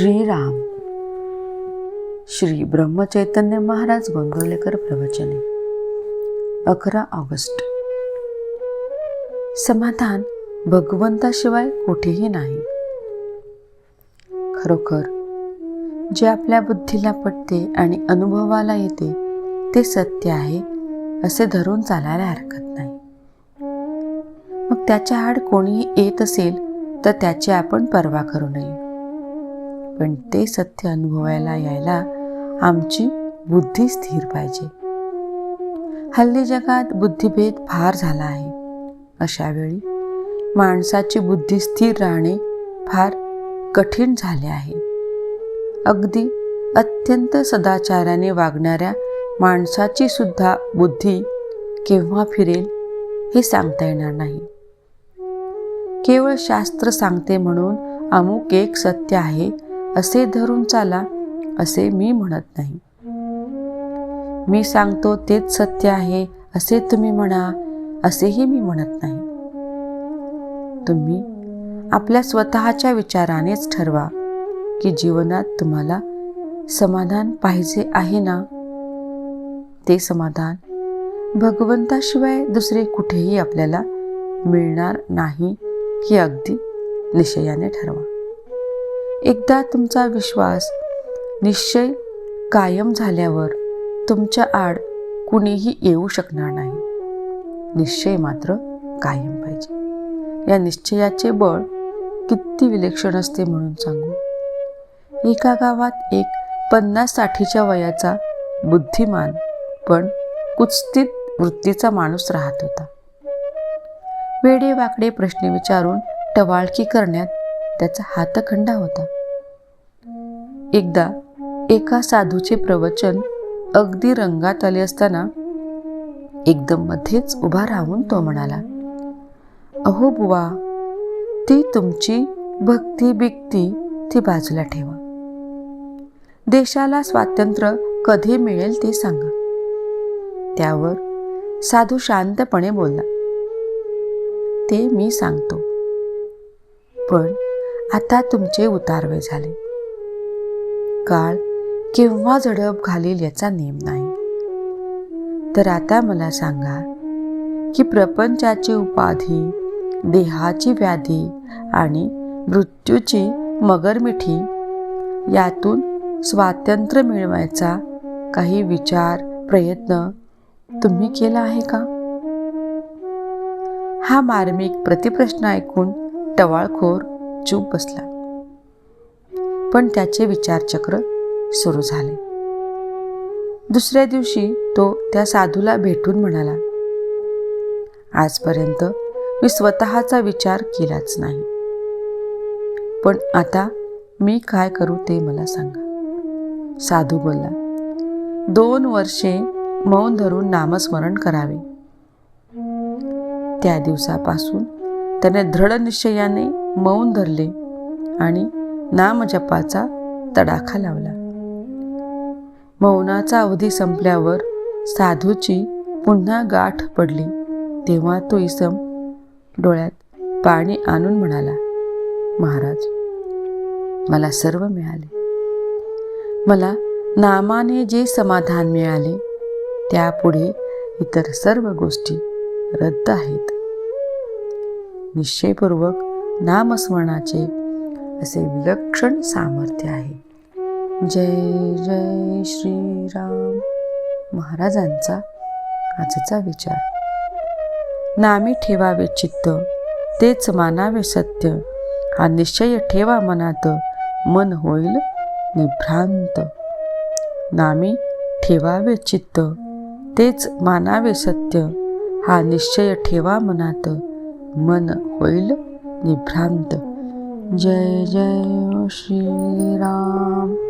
श्रीराम. श्री ब्रह्मचैतन्य महाराज गोंदवलेकर प्रवचने. अकरा ऑगस्ट. समाधान भगवंताशिवाय कुठेही नाही. खरोखर जे आपल्या बुद्धीला पटते आणि अनुभवाला येते ते सत्य आहे असे धरून चालायला हरकत नाही. मग त्याच्या आड कोणीही येत असेल तर त्याची आपण पर्वा करू नये. पण ते सत्य अनुभवायला यायला आमची बुद्धी स्थिर पाहिजे. हल्ली जगात बुद्धिभेद फार झाला आहे. अशा वेळी माणसाची बुद्धी स्थिर राहणे फार कठीण झाले आहे. अगदी अत्यंत सदाचाराने वागणाऱ्या माणसाची सुद्धा बुद्धी केव्हा फिरेल हे सांगता येणार नाही. केवळ शास्त्र सांगते म्हणून अमुक एक सत्य आहे असे धरून चाला असे मी म्हणत नाही. मी सांगतो तेच सत्य आहे असे तुम्ही म्हणा असेही मी म्हणत नाही. तुम्ही आपल्या स्वतःच्या विचारानेच ठरवा की जीवनात तुम्हाला समाधान पाहिजे आहे ना? ते समाधान भगवंताशिवाय दुसरे कुठेही आपल्याला मिळणार नाही हे अगदी निश्चयाने ठरवा. एकदा तुमचा विश्वास निश्चय कायम झाल्यावर तुमच्या आड कुणीही येऊ शकणार नाही. निश्चय मात्र कायम पाहिजे. या निश्चयाचे बळ किती विलक्षण असते म्हणून सांगू. एका गावात एक पन्नास साठीच्या वयाचा बुद्धिमान पण कुस्तीत वृत्तीचा माणूस राहत होता. वेडे वाकडे प्रश्न विचारून टवाळकी करण्यात त्याचा हातखंडा होता. एकदा एका साधूचे प्रवचन अगदी रंगात आले असताना एकदम मध्येच उभा राहून तो म्हणाला अहो बुवा ती तुमची भक्ती बिक्ती ती बाजूला ठेवा. देशाला स्वातंत्र्य कधी मिळेल ते सांगा. त्यावर साधू शांतपणे बोलला ते मी सांगतो. पण आता तुमचे उतारवे झाले. काळ केव्हा झडप घालील याचा नेम नाही. तर आता मला सांगा की प्रपंचाची उपाधी देहाची व्याधी आणि मृत्यूची मगरमिठी यातून स्वातंत्र्य मिळवायचा काही विचार प्रयत्न तुम्ही केला आहे का? हा मार्मिक प्रतिप्रश्न ऐकून टवाळखोर चूप बसला. पण त्याचे विचारचक्र सुरू झाले. दुसऱ्या दिवशी तो त्या साधूला भेटून म्हणाला आजपर्यंत मी स्वतःचा विचार केलाच नाही. पण आता मी काय करू ते मला सांगा. साधू बोलला दोन वर्षे मौन धरून नामस्मरण करावे. त्या दिवसापासून त्याने दृढ निश्चयाने मौन धरले आणि नामजपाचा तडाखा लावला. मौनाचा अवधी संपल्यावर साधूची पुन्हा गाठ पडली. तेव्हा तो इसम डोळ्यात पाणी आणून म्हणाला महाराज मला सर्व मिळाले. मला नामाने जे समाधान मिळाले त्यापुढे इतर सर्व गोष्टी रद्द आहेत. निश्चयपूर्वक नामस्मरणाचे असे विलक्षण सामर्थ्य आहे. जय जय श्रीराम. महाराजांचा आजचा विचार. नामी ठेवावे चित्त तेच मानावे सत्य. हा निश्चय ठेवा मनात मन होईल निभ्रांत. नामी ठेवावे चित्त तेच मानावे सत्य. हा निश्चय ठेवा मनात मन होईल निभ्रांत. जय जय श्रीराम.